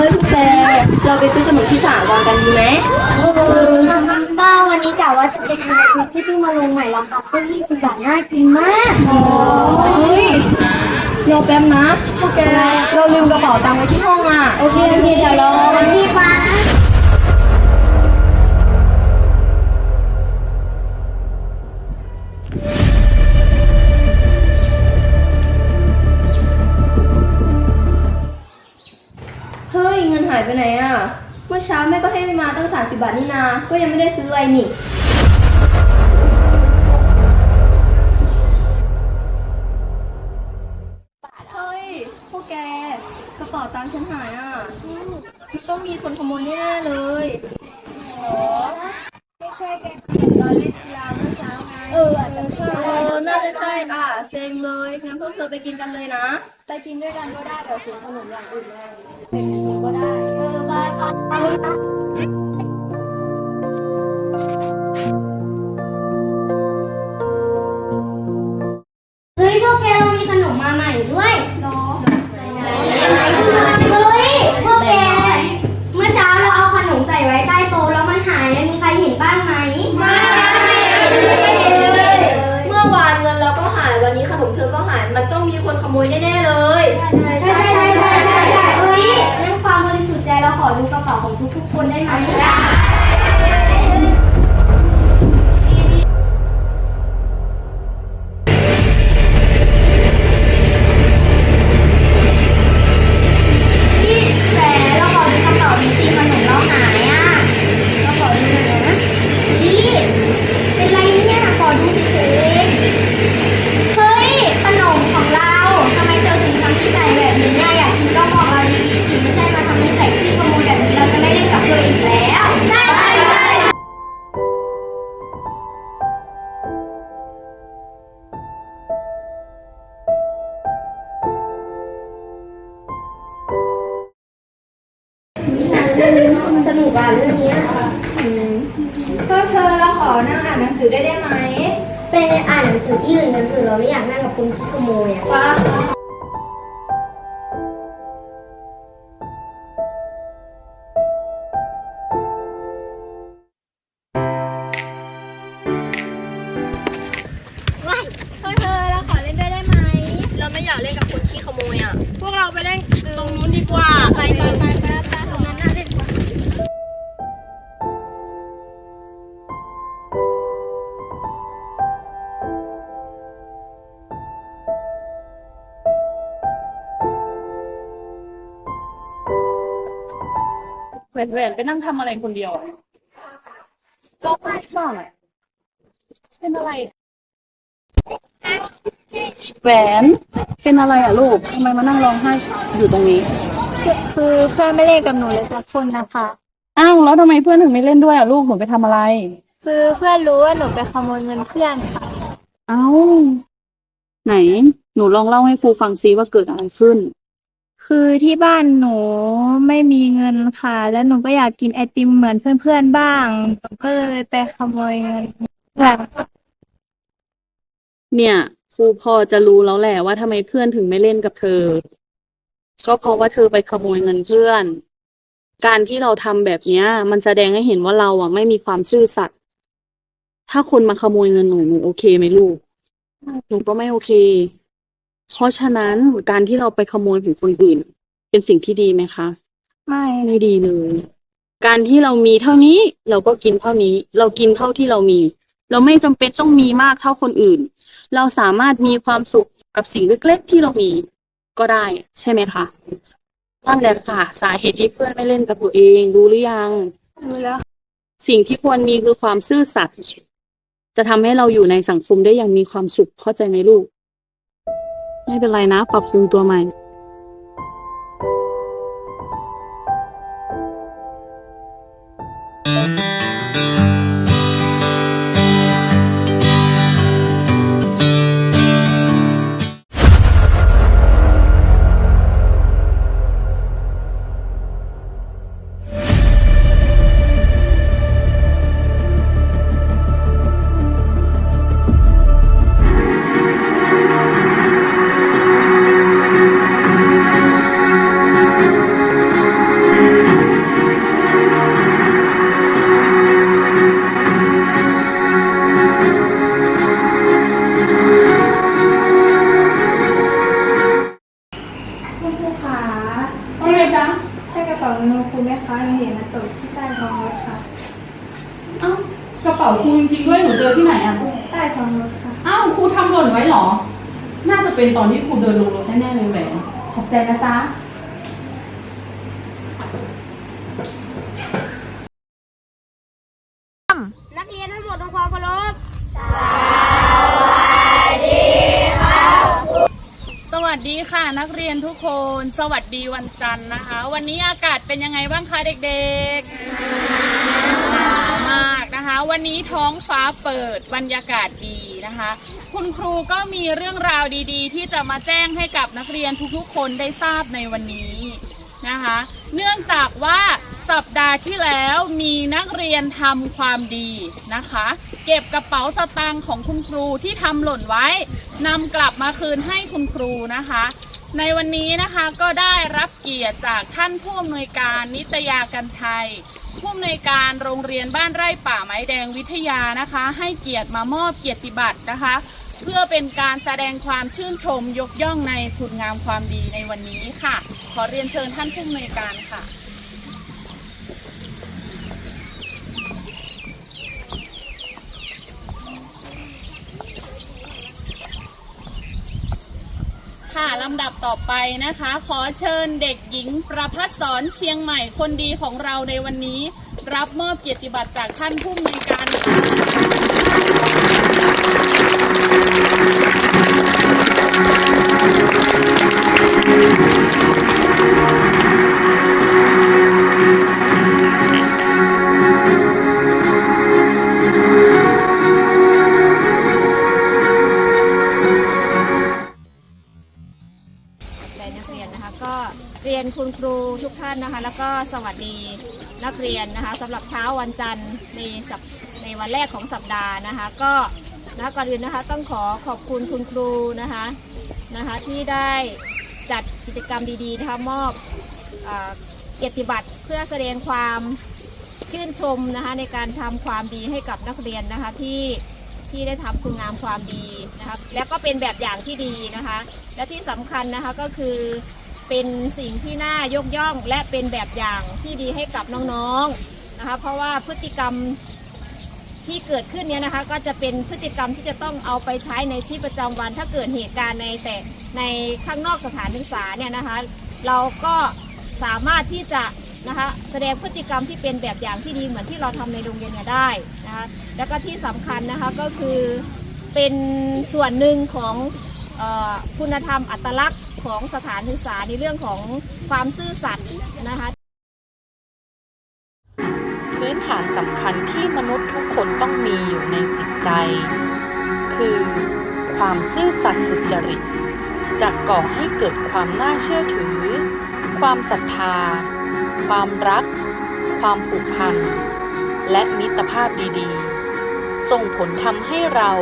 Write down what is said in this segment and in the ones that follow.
เฮ้ยพวกแกเราไปซื้อขนมที่สาวางกันดีไหมเออบ้าวันนี้กะว่าจะไปกินอาที่เพิ่งมาลงใหม่ลำปางก็ยี่สิบบน่ากินมากเฮ้ยรอแป๊บนะพวกแกเราลืมกระเป๋าตังค์ไว้ที่ห้องอะ โอเคโอเคเดี๋ยวรอวันที่มา เมื่อเช้าแม่ก็ให้มาตั้งสามสิบบาทนี่นา ก็ยังไม่ได้ซื้ออะไรนี่ เฮ้ย พวกแก กระเป๋าตังค์ฉันหายอะมันต้องมีคนขโมยแน่ๆเลยไม่ใช่แกเห็นตอนเล่นกีฬาเมื่อเช้าไงเอออาจจะใช่เออน่าจะใช่อะเซ็งเลยงั้นพวกเธอไปกินกันเลยนะ ไปกินด้วยกันก็ได้แต่ซื้อขนมอย่างอื่นมาไปกินก็ได้เออไปไป เฮ้ยพวกแกเรามีขนมมาใหม่ด้วยเนาะเฮ้ยพวกแก เมื่อเช้าเราเอาขนมใส่ไว้ใต้โต๊ะแล้วมันหายมีใครเห็นบ้างไหมไม่เมื่อวานเงินเราก็หายวันนี้ขนมเธอก็หาย มันต้องมีคนขโมยแน่ๆเลย ใช่ใช่ ดูกระเป๋าของทุกๆคนได้ไหมได้ อ่านหนังที่อื่นกันเถอะเราไม่อยากนั่งกับคนขี้ขโมยอะ วนแหวนไปนั่งทำอะไรคนเดียวอะร้องไห้บ้างอะเป็นอะไร แหวนเป็นอะไรอะลูกทำไมมานั่งร้องไห้อยู่ตรงนี้ คือเพื่อนไม่เล่นกับหนูเลยสักคนนะคะ อ้าวแล้วทำไมเพื่อนถึงไม่เล่นด้วยอะลูกหนูไปทำอะไร คือเพื่อนรู้ว่าหนูไปขโมยเงินเพื่อนค่ะ เอ้า ไหน หนูลองเล่าให้ครูฟังซิว่าเกิดอะไรขึ้น คือที่บ้านหนูไม่มีเงินค่ะ แล้วหนูก็อยากกินไอติมเหมือนเพื่อนๆบ้างหนูก็เลยไปขโมยเงินเพื่อนเนี่ยครูพอจะรู้แล้วแหละว่าทำไมเพื่อนถึงไม่เล่นกับเธอ ก็เพราะว่าเธอไปขโมยเงินเพื่อน การที่เราทำแบบเนี้ย มันแสดงให้เห็นว่าเราอะไม่มีความซื่อสัตย์ถ้าคนมาขโมยเงินหนูหนูโอเคไหมลูกหนูก็ไม่โอเค เพราะฉะนั้นการที่เราไปขโมยของคนอื่น เป็นสิ่งที่ดีไหมคะ ไม่ไม่ดีเลย การที่เรามีเท่านี้เราก็กินเท่านี้ เรากินเท่าที่เรามี เราไม่จำเป็นต้องมีมากเท่าคนอื่น เราสามารถมีความสุขกับสิ่งเล็กๆที่เรามีก็ได้ ใช่ไหมคะนั่นแหละค่ะสาเหตุที่เพื่อนไม่เล่นกับตัวเองรู้หรือยังรู้แล้ว สิ่งที่ควรมีคือความซื่อสัตย์จะทำให้เราอยู่ในสังคมได้อย่างมีความสุขเข้าใจไหมลูก ไม่เป็นไรนะ ปรับปรุงตัวใหม่ นูเจอที่ไหนอะใต้ท้องรถค่ะ อ้าวครูทำหล่นไว้เหรอ น่าจะเป็นตอนที่ครูเดินลงรถแน่ๆเลยแหวนขอบใจนะจ๊ะนักเรียนทั้งหมดทำความเคารพสวัสดีค่ะนักเรียนทุกคน สวัสดีวันจันทร์นะคะ วันนี้อากาศเป็นยังไงบ้างคะเด็กๆหนาวมาก นะคะ วันนี้ท้องฟ้าเปิดบรรยากาศดีนะคะ คุณครูก็มีเรื่องราวดีๆ ที่จะมาแจ้งให้กับนักเรียนทุกๆคนได้ทราบในวันนี้นะคะ เนื่องจากว่า สัปดาห์ที่แล้วมีนักเรียนทำความดีนะคะ เก็บกระเป๋าสตางค์ของคุณครูที่ทำหล่นไว้นำกลับมาคืนให้คุณครูนะคะ ในวันนี้นะคะก็ได้รับเกียรติจากท่านผู้อำนวยการนิตยากันชัย ผู้อำนวยการโรงเรียนบ้านไร่ป่าไม้แดงวิทยานะคะ ให้เกียรติมามอบเกียรติบัตรนะคะ เพื่อเป็นการแสดงความชื่นชมยกย่องในคุณงามความดีในวันนี้ค่ะ ขอเรียนเชิญท่านผู้อำนวยการค่ะ ค่ะลำดับต่อไปนะคะ ขอเชิญเด็กหญิงประพัสสอนเชียงใหม่คนดีของเราในวันนี้ รับมอบเกียรติบัตรจากท่านผู้อำนวยการค่ะใจ ยนคุณครูทุกท่านนะคะ แล้วก็สวัสดีนักเรียนนะคะสำหรับเช้าวันจันทร์ในสัปในวันแรกของสัปดาห์นะคะ ก็นะก่อนอื่นนะคะต้องขอขอบคุณคุณครูนะคะนะคะที่ได้จัดกิจกรรมดีๆนะคะมอบเอ่อเกียรติบัตรเพื่อแสดงความชื่นชมนะคะในการทำความดีให้กับนักเรียนนะคะที่ที่ได้ทำคุณงามความดีนะคะแล้วก็เป็นแบบอย่างที่ดีนะคะ และที่สำคัญนะคะก็คือ เป็นสิ่งที่น่ายกย่องและเป็นแบบอย่างที่ดีให้กับน้องๆนะคะ เพราะว่าพฤติกรรมที่เกิดขึ้นเนี้ยนะคะก็จะเป็นพฤติกรรมที่จะต้องเอาไปใช้ในชีวิตประจำวัน ถ้าเกิดเหตุการณ์ในแต่ในข้างนอกสถานศึกษาเนี่ยนะคะ เราก็สามารถที่จะนะคะแสดงพฤติกรรมที่เป็นแบบอย่างที่ดีเหมือนที่เราทำในโรงเรียนเนี่ยได้นะคะแล้วก็ที่สำคัญนะคะก็คือเป็นส่วนหนึ่งของออคุณธรรมอัตลักษณ์ ของสถานศึกษาในเรื่องของความซื่อสัตย์นะคะพื้นฐานสำคัญที่มนุษย์ทุกคนต้องมีอยู่ในจิตใจ คือความซื่อสัตย์สุจริตจะก่อให้เกิดความน่าเชื่อถือ ความศรัทธา ความรัก ความผูกพัน และมิตรภาพดีๆ ส่งผลทำให้เรา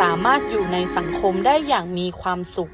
สามารถอยู่ในสังคมได้อย่างมีความสุข